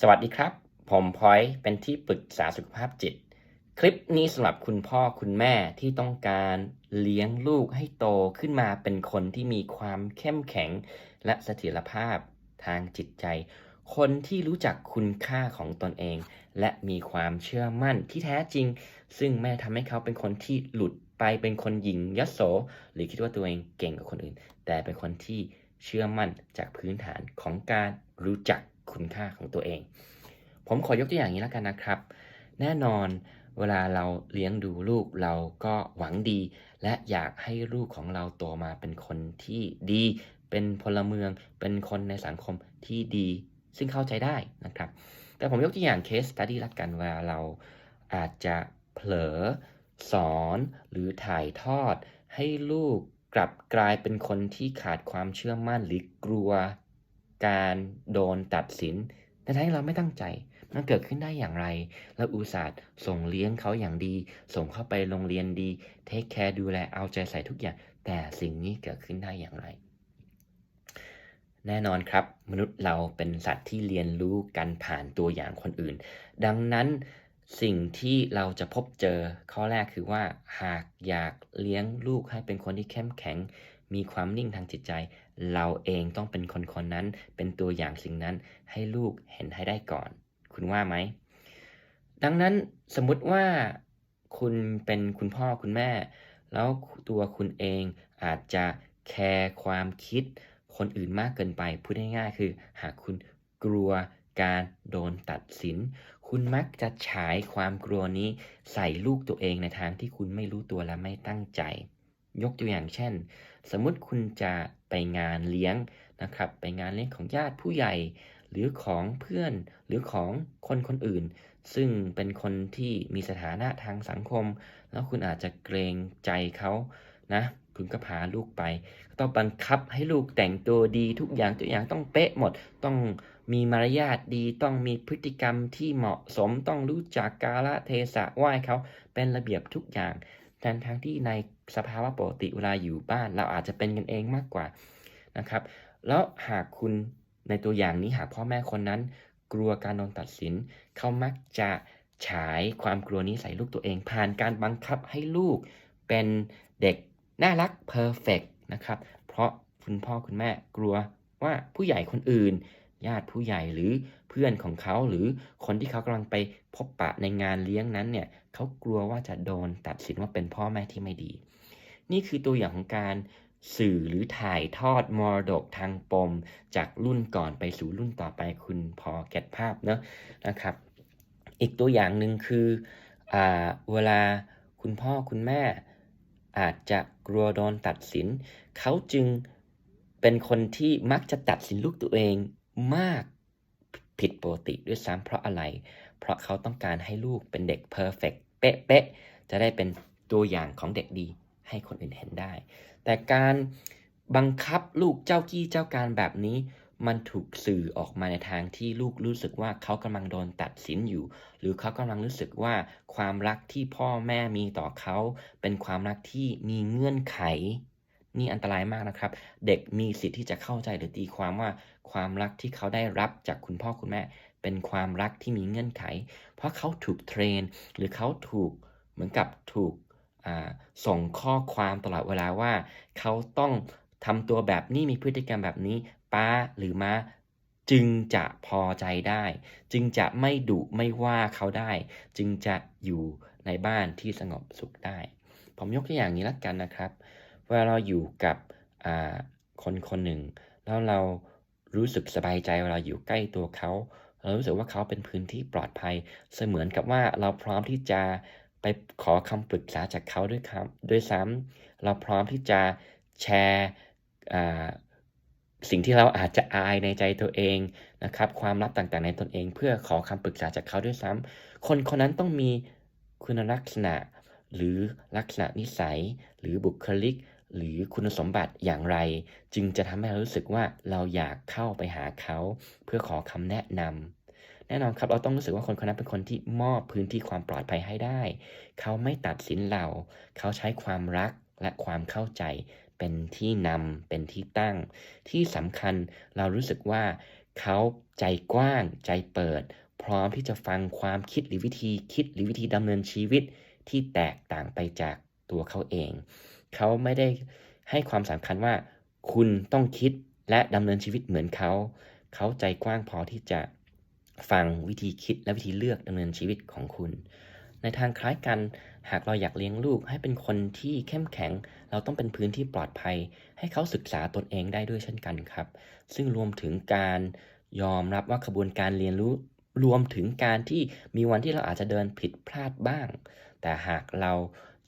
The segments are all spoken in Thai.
สวัสดีครับ ผมพอยเป็นที่ปรึกษาสุขภาพจิต คลิปนี้สำหรับคุณพ่อคุณแม่ที่ต้องการเลี้ยงลูกให้โตขึ้นมาเป็นคนที่มีความเข้มแข็ง และเสถียรภาพทางจิตใจ คนที่รู้จักคุณค่าของตนเอง และมีความเชื่อมั่นที่แท้จริง ซึ่งไม่ทำให้เขาเป็นคนที่หลุดไปเป็นคนหญิงยโส หรือคิดว่าตัวเองเก่งกว่าคนอื่น แต่เป็นคนที่เชื่อมั่นจากพื้นฐานของการรู้จัก คุณค่าของตัวเอง ผมขอยกตัวอย่างนี้แล้วกันนะครับ แน่นอนเวลาเราเลี้ยงดูลูกเราก็หวังดี และอยากให้ลูกของเราโตมาเป็นคนที่ดี เป็นพลเมือง เป็นคนในสังคมที่ดี ซึ่งเข้าใจได้นะครับ แต่ผมยกตัวอย่างเคสตัดดี้ละกันวลาเราอาจจะเผลอสอนหรือถ่ายทอด ให้ลูกกลับกลายเป็นคนที่ขาดความเชื่อมั่นหรือกลัว การโดนตัดสินแต่ทั้งเราไม่ตั้งใจ มันเกิดขึ้นได้อย่างไรแล้วอุตส่าห์ส่งเลี้ยงเขาอย่างดี ส่งเข้าไปโรงเรียนดี เทคแคร์ดูแล เอาใจใส่ทุกอย่าง แต่สิ่งนี้เกิดขึ้นได้อย่างไร แน่นอนครับ มนุษย์เราเป็นสัตว์ที่เรียนรู้กันผ่านตัวอย่างคนอื่น ดังนั้นสิ่งที่เราจะพบเจอข้อแรกคือว่า หากอยากเลี้ยงลูกให้เป็นคนที่เข้มแข็ง มีความนิ่งทางจิตใจ เราเองต้องเป็นคนคนนั้น เป็นตัวอย่างสิ่งนั้นให้ลูกเห็นให้ได้ก่อน คุณว่าไหม ดังนั้นสมมุติว่าคุณเป็นคุณพ่อคุณแม่ แล้วตัวคุณเองอาจจะแคร์ความคิด คนอื่นมากเกินไป พูดง่ายๆคือ หากคุณกลัวการโดนตัดสิน คุณมักจะฉายความกลัวนี้ใส่ลูกตัวเองในทางที่คุณไม่รู้ตัวและไม่ตั้งใจ ยกตัวอย่างเช่น สมมุติคุณจะไปงานเลี้ยงนะครับ ไปงานเลี้ยงของญาติผู้ใหญ่ หรือของเพื่อนหรือของคนคนอื่น ซึ่งเป็นคนที่มีสถานะทางสังคม แล้วคุณอาจจะเกรงใจเขานะคุณก็พาลูกไป ต้องบังคับให้ลูกแต่งตัวดีทุกอย่างตัวอย่างต้องเป๊ะหมด ต้องมีมารยาทดี ต้องมีพฤติกรรมที่เหมาะสม ต้องรู้จักกาลเทศะไหว้เขาเป็นระเบียบทุกอย่าง ทั้งทั้งที่ในสภาวะปกติเวลาอยู่บ้าน เราอาจจะเป็นกันเองมากกว่านะครับ แล้วหากคุณในตัวอย่างนี้หากพ่อแม่คนนั้น กลัวการโดนตัดสิน เขามักจะฉายความกลัวนี้ใส่ลูกตัวเอง ผ่านการบังคับให้ลูกเป็นเด็กน่ารักเพอร์เฟกนะครับ เพราะคุณพ่อคุณแม่กลัวว่าผู้ใหญ่คนอื่น ญาติผู้ใหญ่หรือเพื่อนของเขาหรือคนที่เขากำลังไปพบปะในงานเลี้ยงนั้นเนี่ยเขากลัวว่าจะโดนตัดสินว่าเป็นพ่อแม่ที่ไม่ดี นี่คือตัวอย่างของการสื่อหรือถ่ายทอดมรดกทางปม จากรุ่นก่อนไปสู่รุ่นต่อไปคุณพอเก็ตภาพเนอะนะครับ อีกตัวอย่างหนึ่งคืออเวลาคุณพ่อคุณแม่ อาจจะกลัวโดนตัดสิน เขาจึงเป็นคนที่มักจะตัดสินลูกตัวเอง มากผิดปกติด้วยซ้ำเพราะอะไร เพราะเขาต้องการให้ลูกเป็นเด็กเพอร์เฟกเป๊ะๆ จะได้เป็นตัวอย่างของเด็กดีให้คนอื่นเห็นได้ แต่การบังคับลูกเจ้ากี้เจ้าการแบบนี้ มันถูกสื่อออกมาในทางที่ลูกรู้สึกว่าเขากำลังโดนตัดสินอยู่ หรือเขากำลังรู้สึกว่าความรักที่พ่อแม่มีต่อเขา เป็นความรักที่มีเงื่อนไข นี่อันตรายมากนะครับ เด็กมีสิทธิ์ที่จะเข้าใจหรือตีความว่าความรักที่เขาได้รับจากคุณพ่อคุณแม่ เป็นความรักที่มีเงื่อนไข เพราะเขาถูกเทรน หรือเขาถูกเหมือนกับถูกส่งข้อความตลอดเวลาว่า เขาต้องทำตัวแบบนี้มีพฤติกรรมแบบนี้ป้าหรือมาจึงจะพอใจได้ จึงจะไม่ดุไม่ว่าเขาได้ จึงจะอยู่ในบ้านที่สงบสุขได้ ผมยกตัวอย่างนี้ละกันนะครับ เวลาเราอยู่กับคนคนหนึ่ง แล้วเรารู้สึกสบายใจเวลาอยู่ใกล้ตัวเขา เรารู้สึกว่าเขาเป็นพื้นที่ปลอดภัย เสมือนกับว่าเราพร้อมที่จะไปขอคำปรึกษาจากเขาด้วยครับด้วยซ้ำเราพร้อมที่จะแชร์สิ่งที่เราอาจจะอายในใจตัวเองนะครับความลับต่างๆ ในตนเอง เพื่อขอคำปรึกษาจากเขาด้วยซ้ำคนคนนั้นต้องมีคุณลักษณะ หรือลักษณะนิสัย หรือบุคลิก หรือคุณสมบัติอย่างไร จึงจะทำให้เรารู้สึกว่าเราอยากเข้าไปหาเขา เพื่อขอคำแนะนำแน่นอนครับเราต้องรู้สึกว่าคนคนนั้นเป็นคนที่มอบพื้นที่ความปลอดภัยให้ได้ เขาไม่ตัดสินเรา เขาใช้ความรักและความเข้าใจเป็นที่นำเป็นที่ตั้ง ที่สำคัญเรารู้สึกว่าเขาใจกว้าง ใจเปิด พร้อมที่จะฟังความคิดหรือวิธีคิดหรือวิธีดำเนินชีวิตที่แตกต่างไปจากตัวเขาเอง เขาไม่ได้ให้ความสำคัญว่า คุณต้องคิดและดำเนินชีวิตเหมือนเขา เขาใจกว้างพอที่จะฟังวิธีคิดและวิธีเลือกดำเนินชีวิตของคุณ ในทางคล้ายกันหากเราอยากเลี้ยงลูกให้เป็นคนที่เข้มแข็ง เราต้องเป็นพื้นที่ปลอดภัย ให้เขาศึกษาตนเองได้ด้วยเช่นกันครับ ซึ่งรวมถึงการยอมรับว่าขบวนการเรียนรู้รวมถึงการที่มีวันที่เราอาจจะเดินผิดพลาดบ้าง แต่หากเรา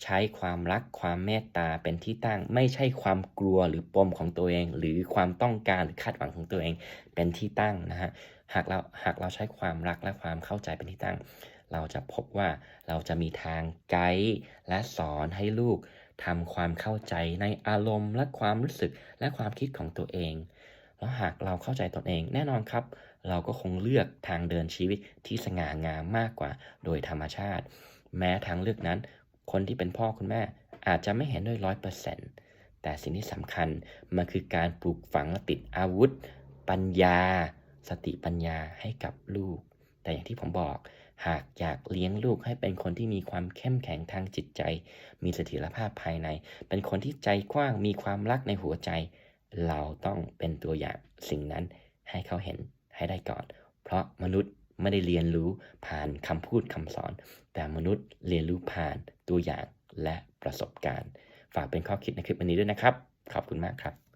ใช้ความรักความเมตตาเป็นที่ตั้ง ไม่ใช่ความกลัวหรือปมของตัวเอง หรือความต้องการหรือคาดหวังของตัวเองเป็นที่ตั้งนะฮะหากเราหากเราใช้ความรักและความเข้าใจเป็นที่ตั้ง เราจะพบว่าเราจะมีทางไกด์และสอนให้ลูกทำความเข้าใจในอารมณ์และความรู้สึกและความคิดของตัวเอง แล้วหากเราเข้าใจตนเองแน่นอนครับ เราก็คงเลือกทางเดินชีวิตที่สง่างามมากกว่าโดยธรรมชาติ แม้ทางเลือกนั้น คนที่เป็นพ่อคุณแม่อาจจะไม่เห็นด้วยร้อยเปอร์เซ็นต์แต่สิ่งที่สำคัญมันคือการปลูกฝังและติดอาวุธ ปัญญา สติปัญญาให้กับลูก แต่อย่างที่ผมบอก หากอยากเลี้ยงลูกให้เป็นคนที่มีความเข้มแข็งทางจิตใจ มีเสถียรภาพภายใน เป็นคนที่ใจกว้างมีความรักในหัวใจ เราต้องเป็นตัวอย่างสิ่งนั้นให้เขาเห็นให้ได้ก่อน เพราะมนุษย์ ไม่ได้เรียนรู้ผ่านคำพูดคำสอน แต่มนุษย์เรียนรู้ผ่านตัวอย่างและประสบการณ์ ฝากเป็นข้อคิดในคลิปวันนี้ด้วยนะครับ ขอบคุณมากครับ